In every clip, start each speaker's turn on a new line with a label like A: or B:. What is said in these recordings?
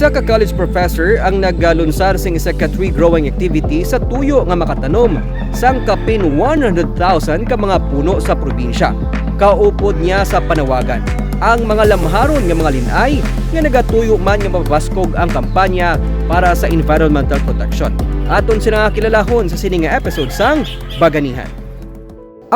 A: Isa ka college professor ang naggalunsar sing isa ka tree growing activity sa tuyo nga makatanom sang kapin 100,000 ka mga puno sa probinsya. Kaupod niya sa panawagan ang mga lamharon nga mga linay nga nagatuyo man nga mapabaskog ang kampanya para sa environmental protection. Aton sila kilalahon sa sininga episode sang Baganihan.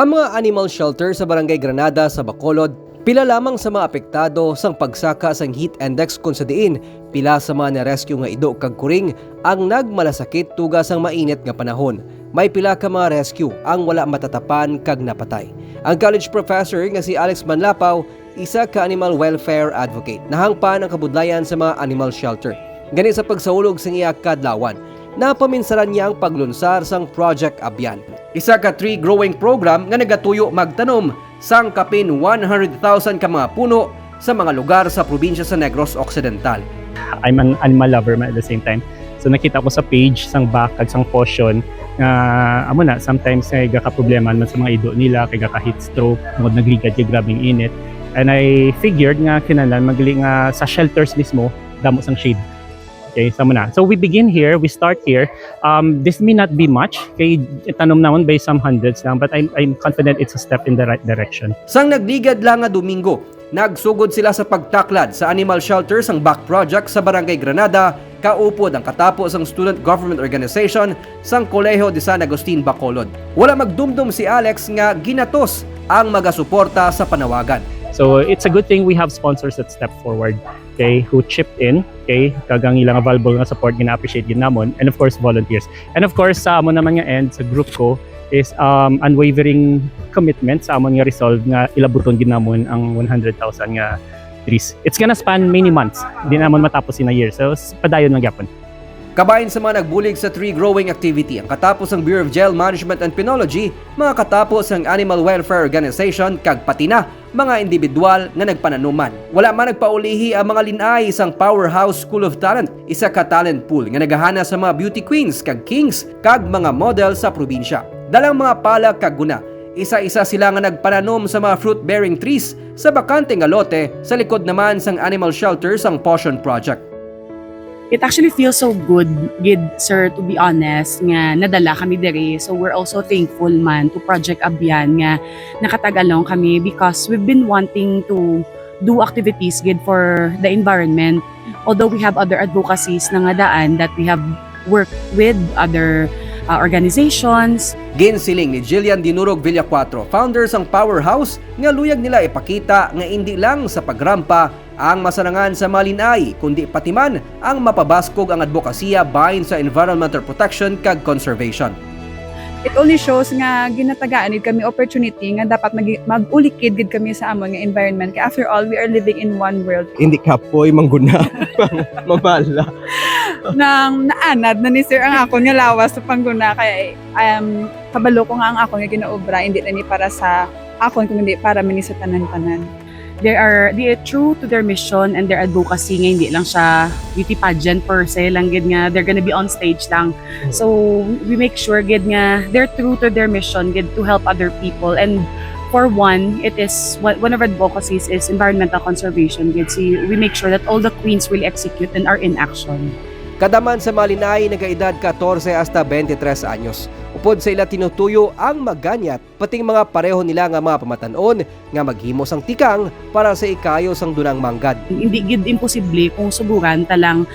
A: Ang mga animal shelter sa Barangay Granada sa Bacolod pila lamang sa mga apektado sang pagsaka sang heat index kung sa diin pila sa mga na-rescue nga ido kag kuring ang nagmalasakit tuga sang mainit nga panahon. May pila ka mga rescue ang wala matatapan kag napatay. Ang college professor nga si Alex Manlapaw isa ka animal welfare advocate. Nahangpan ang kabudlayan sa mga animal shelter. Gani sa pagsaulog sa iya kadlawan napaminsaran niya ang paglunsar sang Project Abyan. Isa ka tree growing program nga nagatuyo magtanom sang kapin 100,000 ka mga puno sa mga lugar sa probinsya sa Negros Occidental.
B: I'm an animal lover man at the same time. So nakita ko sa page sang back kag sang caution nga amo na sometimes kay ka problema man sa mga ido nila kay ka heat stroke ngod nagligad kay grabing init. And I figured nga kinahanglan magli nga sa shelters mismo damo sang shade. Okay, sama na. So we begin here, we start here. Um, this may not be much, kay tanom namon by some hundreds lang, but I'm, I'm confident it's a step in the right direction.
A: Sang nagligad lang nga Domingo, nagsugod sila sa pagtaklad sa animal shelter sang Back Project sa Barangay Granada, kaupod ang katapos ang student government organization sang Koleho de San Agustin Bacolod. Wala magdumdum si Alex nga ginatos ang magasuporta sa panawagan.
B: So it's a good thing we have sponsors that step forward, okay, who chipped in, okay, kagang ilang available nga support gina-appreciate gid namon and of course volunteers. And of course sa amon naman nga end sa group ko is um, unwavering commitment sa amon nga resolve nga ilabuton gid namon ang 100,000 nga trees. It's gonna span many months. Di namon matapos in a year. So padayon lang gyapon.
A: Kabayan sa mga nagbulig sa tree growing activity ang katapos ng Bureau of Jail Management and Penology, mga katapos ng Animal Welfare Organization kag pati na mga individual nga nagpananuman. Wala man nagpaulihi ang mga linay isang powerhouse school of talent, isa ka talent pool nga naghahana sa mga beauty queens kag kings kag mga model sa probinsya. Dalang mga pala kag guna, isa-isa sila nga nagpananom sa mga fruit-bearing trees sa bakante nga lote sa likod naman sang animal shelter sang Potion Project.
C: It actually feels so good, gid sir, to be honest, nga nadala kami dere. So we're also thankful man to Project Abyan nga nakatagalong kami because we've been wanting to do activities gid for the environment. Although we have other advocacies na nga daan that we have worked with other uh, organizations,
A: Ginsiling ni Jillian Dinurog Villacuatro, founders ang Powerhouse, nga luyag nila ipakita nga hindi lang sa pagrampa ang masanangan sa malinay, kundi pati man ang mapabaskog ang advokasya bahin sa environmental protection kag conservation.
D: it only shows nga ginatagaan kami opportunity nga dapat mag mag-ulikid gid kami sa amon nga environment. Kay after all we are living in one world.
E: Hindi kapoy mangguna. Mamala
D: nang naanad na ni sir ang akon nga lawas sa pangguna kay um kabalo ko nga ang akon nga ginaobra. Hindi na ni para sa akon kundi para mani sa tanan-tanan
C: they are they are true to their mission and their advocacy nga hindi lang siya beauty pageant per se lang gid nga they're gonna be on stage lang. So we make sure gid nga they're true to their mission gid to help other people. And for one it is one one of our advocacies is environmental conservation gid. So we make sure that all the queens will execute and are in action
A: Kadaman sa malinay nagaedad 14 hasta 23 anyos. Upod sa ila tinutuyo ang maganyat, pating mga pareho nila nga mga pamatanon nga maghimos ang tikang para sa ikayo sang dunang manggad.
C: hindi gid imposible kung subukan talang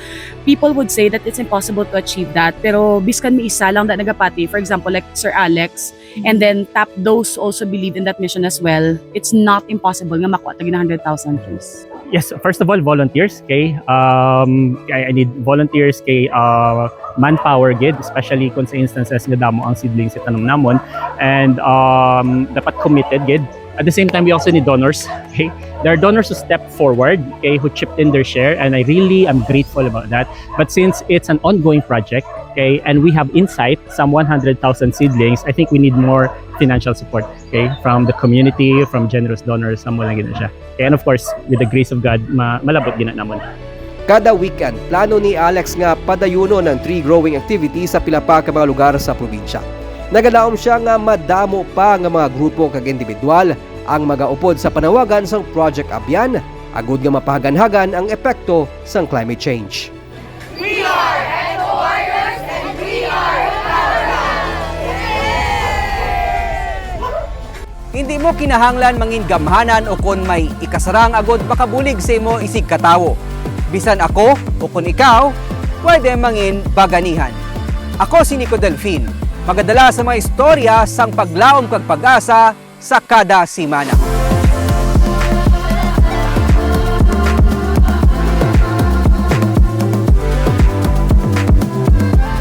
C: people would say that it's impossible to achieve that pero biskan mi isa lang na nagapati for example like Sir Alex and then tap those also believe in that mission as well it's not impossible nga makuha na 100,000 trees
B: Yes, first of all, volunteers, okay? Um, I, I need volunteers kay uh, manpower gid, especially kung sa instances nga damo ang seedlings sa tanom namon. And um, dapat committed gid. At the same time, we also need donors, okay? There are donors who step forward, okay, who chipped in their share, and I really am grateful about that. But since it's an ongoing project, okay, and we have insight, some 100,000 seedlings, I think we need more financial support, okay, from the community, from generous donors, sa lang gid na siya. Okay, and of course, with the grace of God, ma malabot gina namon.
A: Kada weekend, plano ni Alex nga padayuno ng tree growing activity sa pila pa ka mga lugar sa probinsya. Nagalaom siya nga madamo pa nga mga grupo kag individual ang magaupod sa panawagan sang Project Abyan, agud nga mapahaganhagan ang epekto sang climate change. Hindi mo kinahanglan mangin gamhanan o kon may ikasarang agod makabulig sa imo isig katawo. Bisan ako o kun ikaw, pwede mangin baganihan. Ako si Nico Delfin, magadala sa mga istorya sang paglaom kag pag-asa sa kada simana.